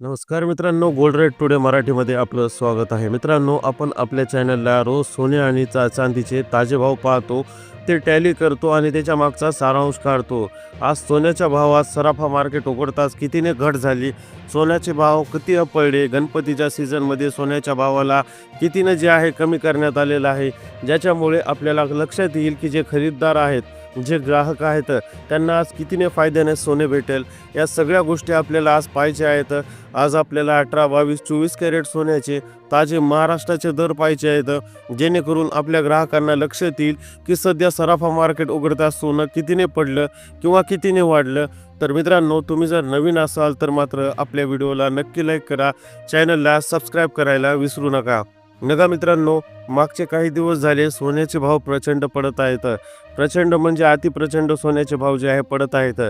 नमस्कार मित्रांनो gold rate today मराठीमध्ये आपलं स्वागत आहे. मित्रांनो आपण आपल्या चॅनलला रोज सोने आणि चा चांदीचे ताजे भाव पाहतो ते टॅली करतो आणि त्याच्या मागचा सारांश काढतो. आज सोन्याच्या भावात सराफा मार्केट उघडताच कितीने घट झाली सोन्याचे भाव किती पडले गणपतीच्या सीझनमध्ये सोन्याच्या भावाला कितीनं जे आहे कमी करण्यात आलेलं आहे ज्याच्यामुळे आपल्याला लक्षात येईल की जे खरीददार आहेत जे ग्राहक आहेत त्यांना आज कितीने फायद्याने सोने भेटेल या सगळ्या गोष्टी आपल्याला आज पाहिजे आहेत. आज आपल्याला अठरा बावीस चोवीस कॅरेट सोन्याचे ताजे महाराष्ट्राचे दर पाहिजे आहेत. जेणेकरून आपल्या ग्राहकांना लक्षात येईल की सध्या सराफा मार्केट उघडता सोनं कितीने पडलं किंवा कितीने वाढलं. तर मित्रांनो तुम्ही जर नवीन असाल तर मात्र आपल्या व्हिडिओला नक्की लाईक करा. चॅनलला सबस्क्राईब करायला विसरू नका. नका मित्रांनो मागचे काही दिवस झाले सोन्याचे भाव प्रचंड पडत आहेत. प्रचंड म्हणजे अतिप्रचंड सोन्याचे भाव जे आहे पडत आहेत.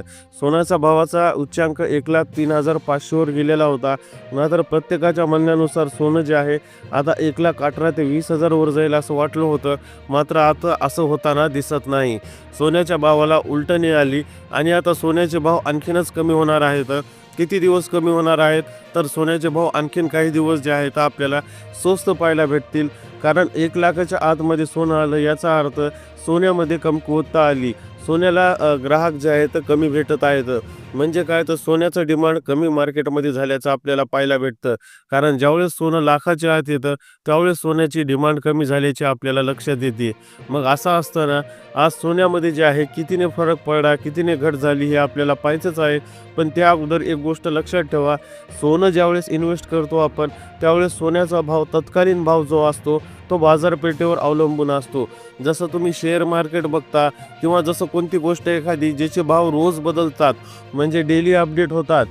सोन्याचा भावाचा उच्चांक एक लाख तीन हजार पाचशेवर गेलेला होता. मात्र प्रत्येकाच्या म्हणण्यानुसार सोनं जे आहे आता एक लाख अठरा ते वीस हजारवर जाईल असं वाटलं होतं. मात्र आता असं होताना दिसत नाही. सोन्याच्या भावाला उलटणी आली आणि आता सोन्याचे भाव आणखीनच कमी होणार आहेत. किती दिवस कमी होणार आहेत? तर सोन्याचे भाव आणखीन काही दिवस जे आहेत आपल्याला स्वस्त पाहायला भेटतील. कारण एक लाखाच्या आतमध्ये सोनं आलं याचा अर्थ सोन्यामध्ये कमकुवतता आली. सोन्याला ग्राहक जे आहेत कमी भेटत आहेत. म्हणजे काय? तर सोन्याचं डिमांड कमी मार्केटमध्ये झाल्याचं आपल्याला पाहायला भेटतं. कारण ज्यावेळेस सोनं लाखाच्या आत येतं त्यावेळेस सोन्याची डिमांड कमी झाल्याची आपल्याला लक्षात येते. मग असं असताना आज सोन्यामध्ये जे आहे कितीने फरक पडला कितीने घट झाली हे आपल्याला पाहायचंच आहे. पण त्या अगोदर एक गोष्ट लक्षात ठेवा सोनं ज्यावेळेस इन्व्हेस्ट करतो आपण त्यावेळेस सोन्याचा भाव तत्कालीन भाव जो असतो तो बाजारपेठेवर अवलंबून असतो. जसं तुम्ही शेअर मार्केट बघता किंवा जसं कोणती गोष्ट एखादी ज्याचे भाव रोज बदलतात म्हणजे डेली अपडेट होतात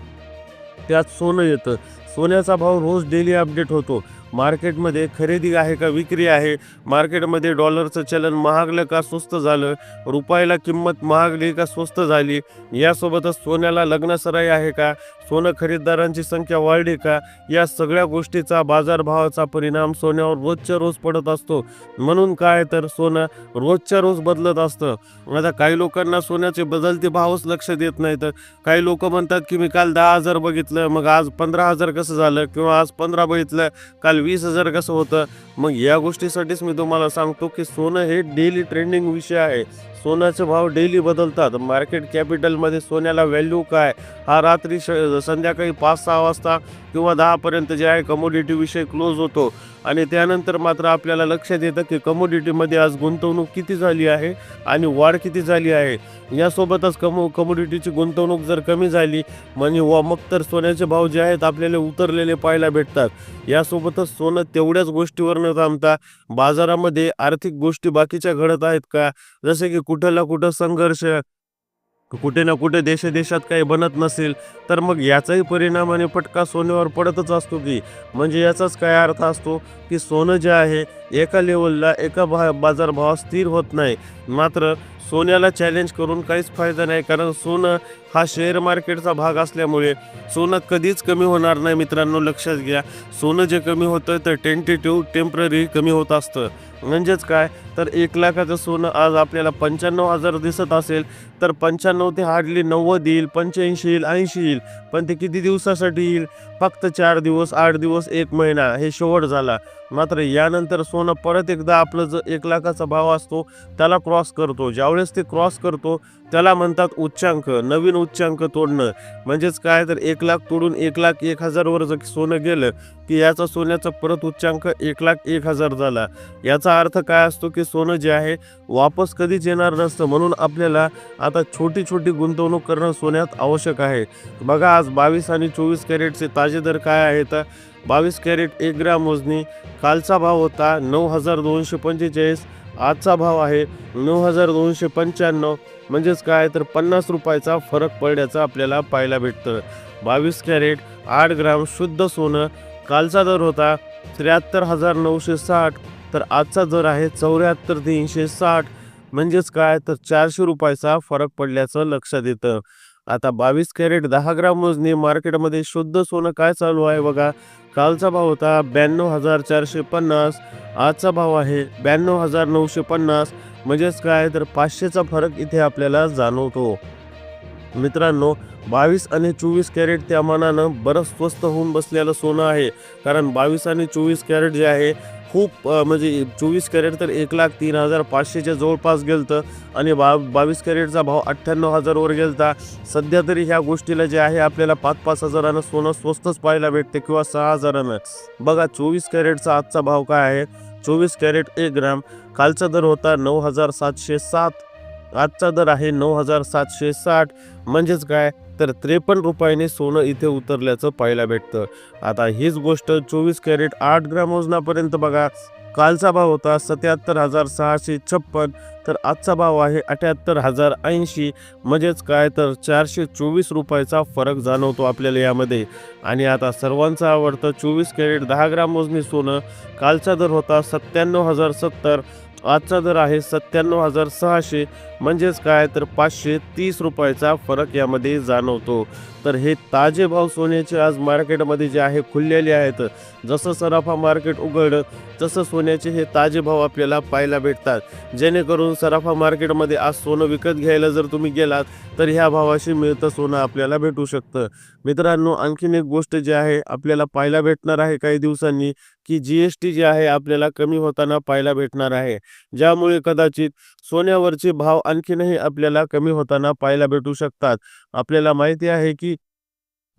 त्यात सोनं येतं. सोन्याचा भाव रोज डेली अपडेट होतो. मार्केटमध्ये खरेदी आहे का विक्री आहे? मार्केटमध्ये डॉलरचं चलन महागलं का स्वस्त झालं? रुपयाला किंमत महागली का स्वस्त झाली? यासोबतच सोन्याला लग्नसराई आहे का? सोनं खरेदीदारांची संख्या वाढली का? या सगळ्या गोष्टीचा बाजारभावाचा परिणाम सोन्यावर रोजच्या रोज पडत असतो. म्हणून काय तर सोनं रोजच्या रोज बदलत असतं. आता काही लोकांना सोन्याचे बदलते भावच लक्ष देत नाहीत. काही लोक म्हणतात की मी काल दहा हजार बघितलं मग आज पंधरा हजार कसं झालं? किंवा आज पंधरा बघितलं काल वीस हजार कसं होतं मग या गोष्टीसाठीच मी तुम्हाला सांगतो की सोनं हे डेली ट्रेंडिंग विषय आहे. सोन्याचे भाव डेली बदलतात. मार्केट कॅपिटलमध्ये सोन्याला व्हॅल्यू काय? हा रात्री श संध्याकाळी पाच सहा वाजता किंवा दहापर्यंत जे आहे कमोडिटी विषय क्लोज होतो. आणि त्यानंतर मात्र आपल्याला लक्षात येतं की कमोडिटीमध्ये आज गुंतवणूक किती झाली आहे आणि वाढ किती झाली आहे. यासोबतच कमो कमोडिटीची गुंतवणूक जर कमी झाली म्हणजे व मग तर सोन्याचे भाव जे आहेत आपल्याला उतरलेले पाहायला भेटतात. यासोबतच सोनं तेवढ्याच गोष्टीवर न थांबता. बाजारामध्ये आर्थिक गोष्टी बाकीच्या घडत आहेत का? जसे की कुठं ना कुठं संघर्ष कुठे ना कुठे देशादेशात काही बनत नसेल तर मग याचाही परिणाम आणि फटका सोन्यावर पडतच असतो की म्हणजे याचाच काय अर्थ असतो की सोनं जे आहे एका लेवलला एका भा बाजारभाव स्थिर होत नाही. मात्र सोन्याला चॅलेंज करून काहीच फायदा नाही कारण सोनं हा शेअर मार्केटचा भाग असल्यामुळे सोनं कधीच कमी होणार नाही. मित्रांनो लक्षात घ्या सोनं जे कमी होतं तर टेंटेटिव्ह टेंपररी कमी होत असतं. म्हणजेच काय? तर एक लाखाचं सोनं आज आपल्याला पंच्याण्णव हजार दिसत असेल तर पंच्याण्णव ते हार्डली नव्वद येईल पंच्याऐंशी येईल ऐंशी येईल. पण ते किती दिवसासाठी येईल? फक्त चार दिवस आठ दिवस एक महिना हे शेवट झाला. मात्र यानंतर सोनं परत एकदा आपलं जो एक लाखाचा भाव असतो त्याला क्रॉस करतो. ज्यावेळेस ते क्रॉस करतो त्याला म्हणतात उच्चांक नवीन उच्चांक तोडणं. म्हणजेच काय तर एक लाख तोडून एक लाख एक हजारवर जर सोनं गेलं की याचा सोन्याचा परत उच्चांक एक लाख एक हजार झाला. याचा अर्थ काय असतो की सोनं जे आहे वापस कधीच येणार नसतं. म्हणून आपल्याला आता छोटी छोटी गुंतवणूक करणं सोन्यात आवश्यक आहे. बघा आज बावीस आणि चोवीस कॅरेटचे ताजे दर काय आहेत? बावीस कॅरेट एक ग्रॅम मोजणी. कालचा भाव होता नऊ हजार दोनशे पंचेचाळीस. आजचा भाव आहे नऊ हजार दोनशे पंच्याण्णव. म्हणजेच काय? तर पन्नास रुपयाचा फरक पडण्याचं आपल्याला पाहायला भेटतं. बावीस कॅरेट आठ ग्राम शुद्ध सोनं. कालचा दर होता त्र्याहत्तर हजार नऊशे साठ. तर आजचा दर आहे चौऱ्याहत्तर तीनशे साठ. म्हणजेच काय? तर चारशे रुपयाचा फरक पडल्याचं लक्षात येतं. आता बावीस कॅरेट दहा ग्राम मोजणी मार्केटमध्ये शुद्ध सोनं काय चालू आहे बघा? कालचा भाव होता ब्याण्णव हजार चारशे पन्नास आजचा भाव आहे ब्याण्णव हजार नऊशे पन्नास. म्हणजेच काय? तर पाचशेचा फरक इथे आपल्याला जाणवतो. मित्रांनो बावीस आणि चोवीस कॅरेट त्या मानानं बरंच स्वस्त होऊन बसलेलं सोनं आहे. कारण बावीस आणि चोवीस कॅरेट जे आहे खूप म्हणजे चोवीस कॅरेट तर एक लाख तीन हजार पाचशेच्या जवळपास गेलतं आणि बा बावीस कॅरेटचा भाव अठ्ठ्याण्णव हजारवर गेलता. सध्या तरी ह्या गोष्टीला जे आहे आपल्याला पाच पाच हजारानं सोनं स्वस्तच पाहायला भेटते किंवा सहा हजारानं. बघा चोवीस कॅरेटचा आजचा भाव काय आहे? चोवीस कॅरेट एक ग्राम. कालचा दर होता नऊ हजार सातशे सात. आजचा दर आहे नऊ हजार सातशे साठ. म्हणजेच काय? तर त्रेपन्न रुपयाने सोनं इथे उतरल्याचं पाहायला भेटतं. आता हीच गोष्ट चोवीस कॅरेट आठ ग्राम वजनापर्यंत बघा. कालचा भाव होता सत्याहत्तर हजार सहाशे छप्पन तर आजचा भाव आहे अठ्याहत्तर हजार ऐंशी. म्हणजेच काय? तर चारशे चोवीस रुपयाचा फरक जाणवतो आपल्याला यामध्ये. आणि आता सर्वांचं आवडतं चोवीस कॅरेट दहा ग्राम मोजणी सोनं. कालचा दर होता सत्त्याण्णव हजार सत्तर आजचा दर आहे सत्त्याण्णव हजार सहाशे. म्हणजेच काय? तर पाचशे तीस रुपयाचा फरक यामध्ये जाणवतो. तर हे ताजे भाव सोन्याचे आज मार्केटमध्ये जे आहे खुललेले आहेत. जसं सराफा मार्केट उघडलं तसं सोन्याचे हे ताजे भाव आपल्याला पाहायला भेटतात. जेणेकरून सराफा मार्केटमध्ये आज सोनं विकत घ्यायला जर तुम्ही गेलात तर ह्या भावाशी मिळतं सोनं आपल्याला भेटू शकतं. मित्रांनो आणखीन एक गोष्ट जी आहे आपल्याला पाहायला भेटणार आहे काही दिवसांनी की जी एस टी जी आहे आपल्याला कमी होताना पाहायला भेटणार आहे. ज्यामुळे कदाचित सोन्यावरचे भाव आणखीनही आपल्याला कमी होताना पाहायला भेटू शकतात. आपल्याला माहिती आहे की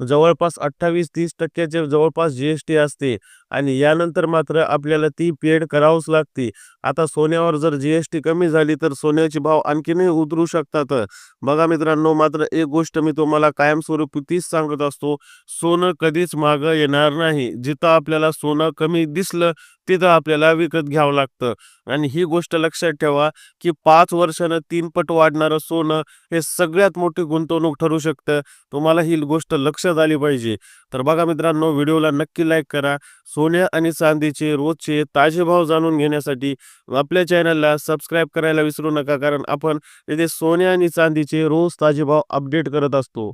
जवळपास अठ्ठावीस तीस टक्क्याचे जवळपास जी एस टी असते आणि यानंतर मात्र आपल्याला ती पेड करावंच लागते. आता सोन्यावर जर जीएसटी कमी झाली तर सोन्याचे भाव आणखीनही उतरू शकतात. बघा मित्रांनो मात्र एक गोष्ट मी तुम्हाला कायमस्वरूपी तीच सांगत असतो. सोनं कधीच मागं येणार नाही. जिथं आपल्याला सोनं कमी दिसलं तिथं आपल्याला विकत घ्यावं लागतं. आणि ही गोष्ट लक्षात ठेवा की पाच वर्षानं तीन पट वाढणारं सोनं हे सगळ्यात मोठी गुंतवणूक ठरू शकतं. तुम्हाला ही गोष्ट लक्षात आली पाहिजे. तर बघा मित्रांनो व्हिडिओला नक्की लाईक करा. सोन्या आणि चांदीचे रोजचे ताजे भाव जाणून घेण्यासाठी आपल्या चॅनलला सबस्क्राईब करायला विसरू नका कारण आपण तिथे सोन्या आणि चांदीचे रोज ताजे भाव अपडेट करत असतो.